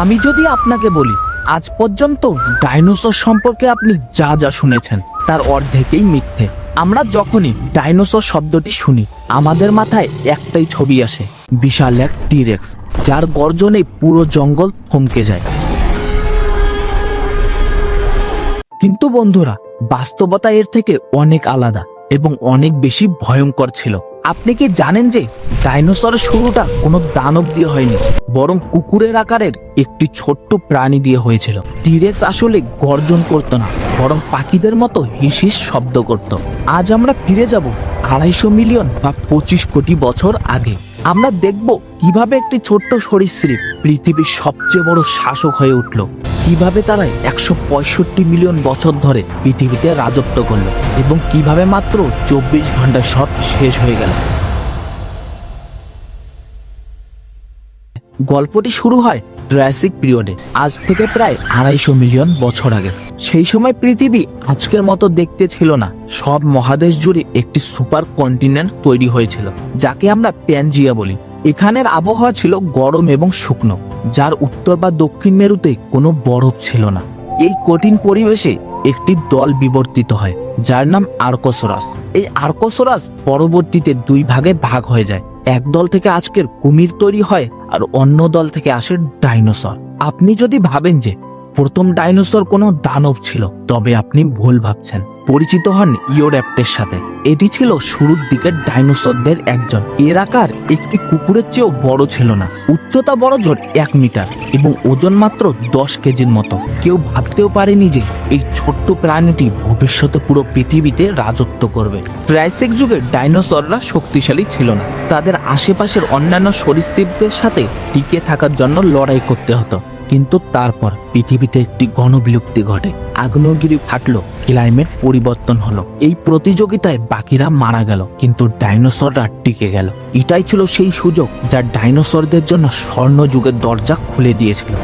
আমি যদি আপনাকে বলি, আজ পর্যন্ত ডাইনোসর সম্পর্কে আপনি যা যা শুনেছেন, তার অর্ধেকেই মিথ্যে। আমরা যখনই ডাইনোসর শব্দটি শুনি, আমাদের মাথায় একটাই ছবি আসে, বিশাল এক টিরেক্স, যার গর্জনে পুরো জঙ্গল থমকে যায়। কিন্তু বন্ধুরা, বাস্তবতা এর থেকে অনেক আলাদা এবং অনেক বেশি ভয়ঙ্কর ছিল। আপনি কি জানেন যে ডাইনোসরের শুরুটা কোনো দানব দিয়ে হয়নি, বরং কুকুরের আকারের একটি ছোট্ট প্রাণী দিয়ে হয়েছিল। টিরেক্স আসলে গর্জন করতো না, বরং পাখিদের মতো হিসিস শব্দ করত। আজ আমরা ফিরে যাব আড়াইশো মিলিয়ন বা পঁচিশ কোটি বছর আগে। আমরা দেখব কীভাবে একটি ছোট্ট সরীসৃপ পৃথিবীর সবচেয়ে বড় শাসক হয়ে উঠল। কীভাবে তারা একশো পঁয়ষট্টি মিলিয়ন বছর ধরে পৃথিবীতে রাজত্ব করল এবং কীভাবে মাত্র চব্বিশ ঘণ্টা সব শেষ হয়ে গেল? গল্পটি শুরু হয় ড্রাসিক পিরিয়ডে আজ থেকে প্রায় আড়াইশো মিলিয়ন বছর আগে। সেই সময় পৃথিবী আজকের মতো দেখতে ছিল না। সব মহাদেশ জুড়ে একটি সুপার কন্টিনেন্ট তৈরি হয়েছিল, যাকে আমরা প্যানজিয়া বলি। এখানের আবহাওয়া ছিল গরম এবং শুকনো। যার উত্তর বা দক্ষিণ মেরুতে কোনো বরফ ছিল না। এই কঠিন পরিবেশে একটি দল বিবর্তিত হয়, যার নাম আর্কোসোরাস। এই আর্কোসোরাস পরবর্তীতে দুই ভাগে ভাগ হয়ে যায়। এক দল থেকে আজকের কুমির তৈরি হয় আর অন্য দল থেকে আসে ডাইনোসর। আপনি যদি ভাবেন যে প্রথম ডাইনোসর কোনো দানব ছিল, তবে আপনি ভুল ভাবছেন। পরিচিত হন ইওর্যাপ্টের সাথে। এটি ছিল শুরুর দিকের ডাইনোসরদের একজন। এর আকার একটি কুকুরের চেয়েও বড় ছিল না। উচ্চতা বড় জোর এক মিটার এবং ওজন মাত্র দশ কেজির মতো। কেউ ভাবতেও পারেনি যে এই ছোট্ট প্রাণীটি ভবিষ্যতে পুরো পৃথিবীতে রাজত্ব করবে। ট্রাইসিক যুগে ডাইনোসররা শক্তিশালী ছিল না। তাদের আশেপাশের অন্যান্য সরীসৃপদের সাথে টিকে থাকার জন্য লড়াই করতে হতো। কিন্তু তারপর পৃথিবীতে একটি গণবিলুপ্তি ঘটে। আগ্নেয়গিরি ফাটলো, ক্লাইমেট পরিবর্তন হলো। এই প্রতিযোগিতায় বাকিরা মারা গেল, কিন্তু ডাইনোসররা টিকে গেল। এটাই ছিল সেই সুযোগ যা ডাইনোসরদের জন্য স্বর্ণযুগের দরজা খুলে দিয়েছিল।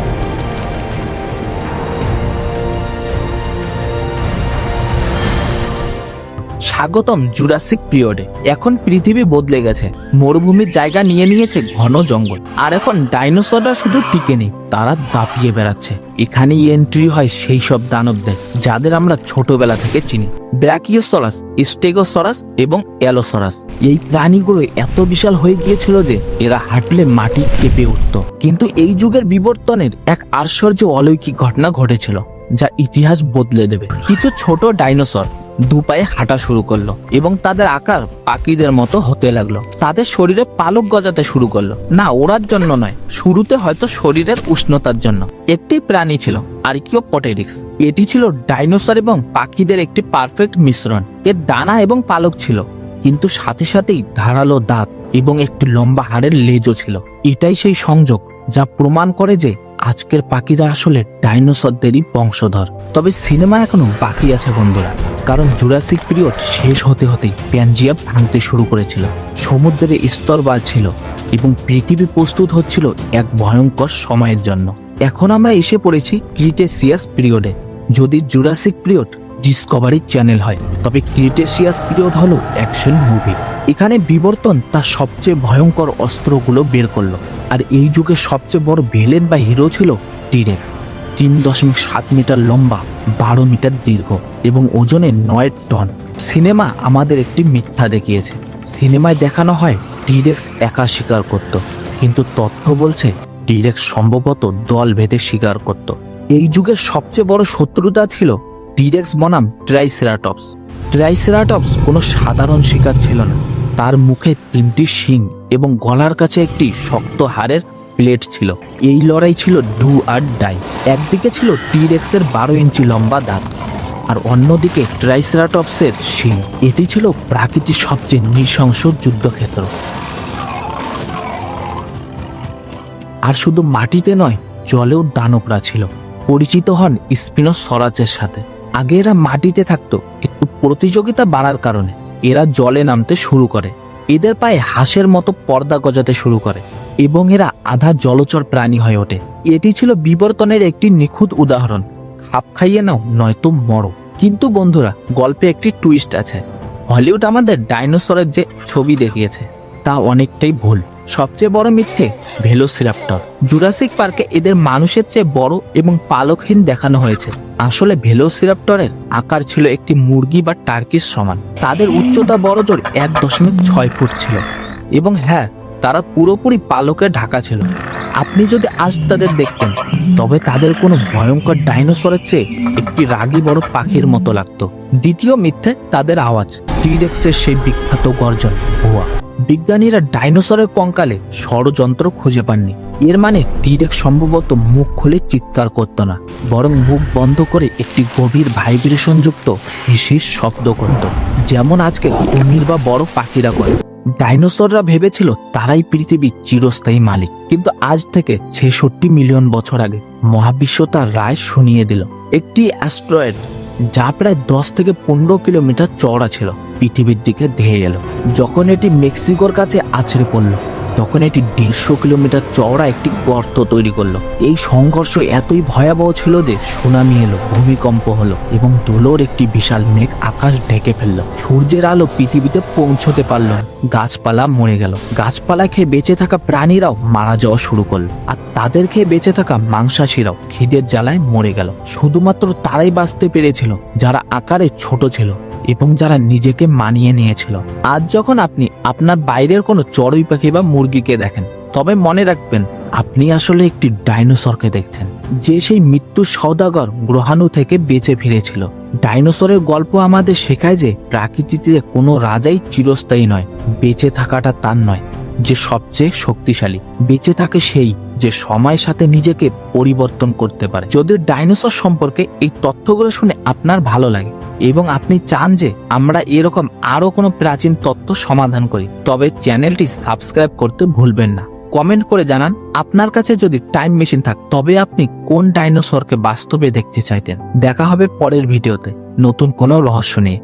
স্বাগতম জুরাসিক পিরিয়ডে। এখন পৃথিবী বদলে গেছে। মরুভূমির জায়গা নিয়ে নিয়েছে ঘন জঙ্গল। আর এখন ডাইনোসররা শুধু টিকে নেই, তারা দাপিয়ে বেড়াচ্ছে। এখানেই এন্ট্রি হয় সেই সব দানবদের, যাদের আমরা ছোটবেলা থেকে চিনি। ব্র্যাকিওসরাস, স্টেগোসরাস এবং অ্যালোসরাস। এই প্রাণীগুলো এত বিশাল হয়ে গিয়েছিল যে এরা হাঁটলে মাটি কেঁপে উঠত। কিন্তু এই যুগের বিবর্তনের এক আশ্চর্য অলৌকিক ঘটনা ঘটেছিল, যা ইতিহাস বদলে দেবে। কিছু ছোট ডাইনোসর দু পায়ে হাঁটা শুরু করল এবং তাদের আকার পাখিদের মতো হতে লাগল। তাদের শরীরে পালক গজাতে শুরু করল। না, ওড়ার জন্য নয়, শুরুতে হয়তো শরীরের উষ্ণতার জন্য। একটি প্রাণী ছিল আর্কিও পটেরিক্স এটি ছিল ডাইনোসর এবং পাখিদের একটি পারফেক্ট মিশ্রণ। এর ডানা এবং পালক ছিল, কিন্তু সাথে সাথেই ধারালো দাঁত এবং একটি লম্বা হাড়ের লেজও ছিল। এটাই সেই সংযোগ যা প্রমাণ করে যে আজকের পাখিরা আসলে ডাইনোসরদেরই বংশধর। তবে সিনেমা এখনও বাকি আছে বন্ধুরা। কারণ জুরাসিক পিরিয়ড শেষ হতে হতেই প্যানজিয়া ভাঙতে শুরু করেছিল। সমুদ্রের স্তর বাড়ছিল এবং পৃথিবী প্রস্তুত হচ্ছিল এক ভয়ঙ্কর সময়ের জন্য। এখন আমরা এসে পড়েছি ক্রিটেসিয়াস পিরিয়ডে, যদি জুরাসিক পিরিয়ড ডিসকভারি চ্যানেল হয়। তবে ক্রিটেসিয়াস পিরিয়ড হলো অ্যাকশন মুভি। এখানে বিবর্তন তার সবচেয়ে ভয়ঙ্কর অস্ত্রগুলো বের করল। আর এই যুগের সবচেয়ে বড় ভিলেন বা হিরো ছিল টিরেক্স। তিন দশমিক সাত মিটার লম্বা, বারো মিটার দীর্ঘ এবং ওজনে নয় টন। সিনেমা আমাদের একটি মিথ্যা দেখিয়েছে। সিনেমায় দেখানো হয়, টিরেক্স একা শিকার করত। কিন্তু তথ্য বলছে, টিরেক্স সম্ভবত দল ভেদে শিকার করত। এই যুগের সবচেয়ে বড় শত্রুতা ছিল টিরেক্স বনাম ট্রাইসেরাটপস। ট্রাইসেরাটপস কোনো সাধারণ শিকার ছিল না। তার মুখে তিনটি শিং এবং গলার কাছে একটি শক্ত হাড়ের প্লেট ছিল। এই লড়াই ছিল ডু আর ডাই। একদিকে ছিল টিরেক্সের বারো ইঞ্চি লম্বা দাঁত আর অন্যদিকে ট্রাইসেরাটপসের শিং। এটি ছিল প্রাকৃতিক সবচেয়ে নৃশংস যুদ্ধক্ষেত্র। আর শুধু মাটিতে নয়, জলেও দানবরা ছিল। পরিচিত হন স্পিনো সরাচের সাথে। আগে এরা মাটিতে থাকতো, কিন্তু প্রতিযোগিতা বাড়ার কারণে। এরা জলে নামতে শুরু করে। এদের পায়ে হাঁসের মতো পর্দা গজাতে শুরু করে এবং এরা আধা জলচর প্রাণী হয়ে ওঠে। এটি ছিল বিবর্তনের একটি নিখুঁত উদাহরণ। খাপ খাইয়ে নাও, নয়তো মরো। কিন্তু বন্ধুরা, গল্পে একটি টুইস্ট আছে। হলিউড আমাদের ডাইনোসরের যে ছবি দেখিয়েছে। তা অনেকটাই ভুল। সবচেয়ে বড় মিথ্যে ভেলোসিরাপ্টর জুরাসিক পার্কে এদের মানুষের চেয়ে বড় এবং পালকহীন দেখানো হয়েছে। আসলে ভেলোসিরাপ্টরের আকার ছিল একটি মুরগি বা টার্কির সমান। তাদের উচ্চতা বড় জোর এক দশমিক ছয় ফুট ছিল। এবং হ্যাঁ তারা পুরোপুরি পালকে ঢাকা ছিল। আপনি যদি আজ তাদের দেখতেন, তবে তাদের কোনো ভয়ঙ্কর ডাইনোসরের চেয়ে একটি রাগী বড় পাখির মতো লাগতো। দ্বিতীয় মিথ্যে তাদের আওয়াজ। টিরেক্সের সেই বিখ্যাত গর্জন, ভুয়া। বিজ্ঞানীরা ডাইনোসরের কঙ্কালে ষড়যন্ত্র খুঁজে পাননি। এর মানে টিরেক্স সম্ভবত মুখ খুলে চিৎকার করতো না, বরং মুখ বন্ধ করে একটি গভীর ভাইব্রেশন যুক্ত হিসিস শব্দ করত, যেমন আজকে কুমির বা বড় পাখিরা করে। ডাইনোসররা ভেবেছিল তারাই পৃথিবীর চিরস্থায়ী মালিক, কিন্তু আজ থেকে ছেষট্টি মিলিয়ন বছর আগে মহাবিশ্ব তার রায় শুনিয়ে দিল। একটি অ্যাস্ট্রয়েড যা প্রায় দশ থেকে পনেরো কিলোমিটার চওড়া ছিল। পৃথিবীর দিকে ধেয়ে এলো। যখন এটি মেক্সিকোর কাছে আছড়ে পড়ল তখন এটি দেড়শো কিলোমিটার চওড়া একটি গর্ত তৈরি করল। এই সংঘর্ষ এতই ভয়াবহ ছিল যে সুনামি এলো, ভূমিকম্প হলো এবং দোলোর একটি বিশাল মেঘ আকাশ ঢেকে ফেলল। সূর্যের আলো পৃথিবীতে পৌঁছতে পারল। গাছপালা মরে গেল। গাছপালা খেয়ে বেঁচে থাকা প্রাণীরাও মারা যাওয়া শুরু করল আর তাদের খেয়ে বেঁচে থাকা মাংসাশীরাও খিদের জ্বালায় মরে গেল। শুধুমাত্র তারাই বাঁচতে পেরেছিল, যারা আকারে ছোট ছিল। এবং যারা নিজেকে মানিয়ে নিয়েছিল। আজ যখন আপনি আপনার বাইরের কোনো চড়ুই পাখি বা মুরগিকে দেখেন, তবে মনে রাখবেন, আপনি আসলে একটি ডাইনোসরকে দেখছেন, যে সেই মৃত্যু সৌদাগর গ্রহাণু থেকে বেঁচে ফিরেছিল। ডাইনোসরের গল্প আমাদের শেখায় যে প্রাকৃতিতে কোনো রাজাই চিরস্থায়ী নয়, বেঁচে থাকাটা তার নয়, যে সবচেয়ে শক্তিশালী। বেঁচে থাকে সেই যে সময়ের সাথে নিজেকে পরিবর্তন করতে পারে। যদি ডাইনোসর সম্পর্কে এই তথ্যগুলো শুনে আপনার ভালো লাগে এবং আপনি চান যে আমরা এরকম আরও কোনো প্রাচীন তত্ত্ব সমাধান করি, তবে চ্যানেলটি সাবস্ক্রাইব করতে ভুলবেন না। কমেন্ট করে জানান, আপনার কাছে যদি টাইম মেশিন থাক, তবে আপনি কোন ডাইনোসরকে বাস্তবে দেখতে চাইতেন? দেখা হবে পরের ভিডিওতে। নতুন কোনো রহস্য নিয়ে।